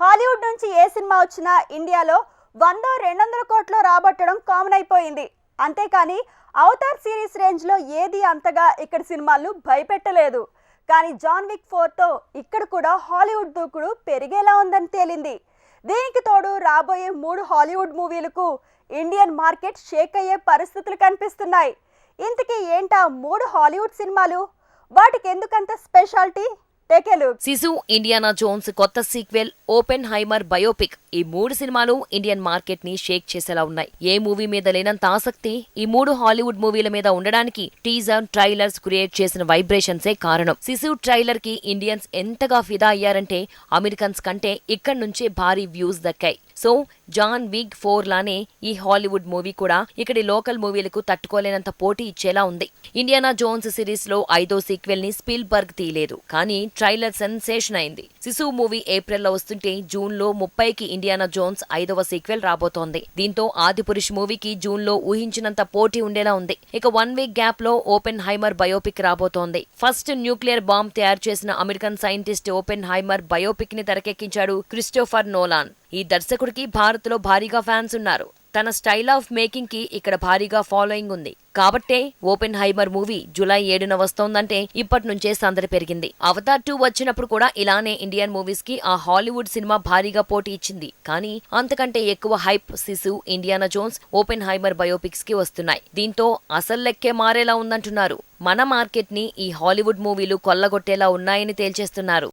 Hollywood నుంచి ఏ cinema వచ్చినా ఇండియాలో వంద రెండు వందల కోట్లు రాబట్టడం కామన్ అయిపోయింది. అంతేకాని అవతార్ సిరీస్ రేంజ్లో ఏది అంతగా ఇక్కడ సినిమాలు భయపెట్టలేదు. కానీ జాన్ విక్ ఫోర్తో ఇక్కడ కూడా హాలీవుడ్ దూకుడు పెరిగేలా ఉందని తేలింది. దీనికి తోడు రాబోయే మూడు హాలీవుడ్ మూవీలకు ఇండియన్ మార్కెట్ షేక్ అయ్యే పరిస్థితులు కనిపిస్తున్నాయి. ఇంతకీ ఏంటా మూడు హాలీవుడ్ సినిమాలు? వాటికి ఎందుకంత speciality? Take look Indiana Jones కొత్త సీక్వెల్ ఓపెన్ హైమర్ బయోపిక్. ఈ మూడు సినిమాలు ఇండియన్ మార్కెట్ని షేక్ చేసేలా ఉన్నాయి. ఏ మూవీ మీద లేనంత ఆసక్తి ఈ మూడు హాలీవుడ్ మూవీల మీద ఉండడానికి టీజర్ ట్రైలర్స్ క్రియేట్ చేసిన వైబ్రేషన్సే కారణం. సిసు ట్రైలర్కి ఇండియన్స్ ఎంతగా ఫిదా అయ్యారంటే అమెరికన్స్ కంటే ఇక్కడి నుంచే భారీ వ్యూస్ దక్కాయి. సో జాన్ విగ్ ఫోర్ లానే ఈ హాలీవుడ్ మూవీ కూడా ఇక్కడి లోకల్ మూవీలకు తట్టుకోలేనంత పోటీ ఇచ్చేలా ఉంది. ఇండియానా జోన్స్ సిరీస్లో ఐదో సీక్వెల్ని స్పిల్ బర్గ్ తీయలేదు. కానీ ట్రైలర్ సెన్సేషన్ అయింది. శిశువు మూవీ ఏప్రిల్లో వస్తుంటే జూన్లో ముప్పైకి ఇండియానా జోన్స్ ఐదవ సీక్వెల్ రాబోతోంది. దీంతో ఆదిపురుష్ మూవీకి జూన్లో ఊహించినంత పోటీ ఉండేలా ఉంది. ఇక వన్ వీక్ గ్యాప్లో ఓపెన్ హైమర్ బయోపిక్ రాబోతోంది. ఫస్ట్ న్యూక్లియర్ బాంబ్ తయారు చేసిన అమెరికన్ సైంటిస్ట్ ఓపెన్ హైమర్ బయోపిక్ని తెరకెక్కించాడు క్రిస్టోఫర్ నోలాన్. ఈ దర్శకుడికి భారత్లో భారీగా ఫ్యాన్స్ ఉన్నారు. తన స్టైల్ ఆఫ్ మేకింగ్కి ఇక్కడ భారీగా ఫాలోయింగ్ ఉంది. కాబట్టే ఓపెన్ హైమర్ మూవీ జూలై ఏడున వస్తోందంటే ఇప్పటి నుంచే సందడి పెరిగింది. అవతార్ టూ వచ్చినప్పుడు కూడా ఇలానే ఇండియన్ మూవీస్కి ఆ హాలీవుడ్ సినిమా భారీగా పోటీ ఇచ్చింది. కానీ అంతకంటే ఎక్కువ హైప్ శిశు ఇండియానా జోన్స్ ఓపెన్ హైమర్ బయోపిక్స్కి వస్తున్నాయి. దీంతో అసలు లెక్కే మారేలా ఉందంటున్నారు. మన మార్కెట్ని ఈ హాలీవుడ్ మూవీలు కొల్లగొట్టేలా ఉన్నాయని తేల్చేస్తున్నారు.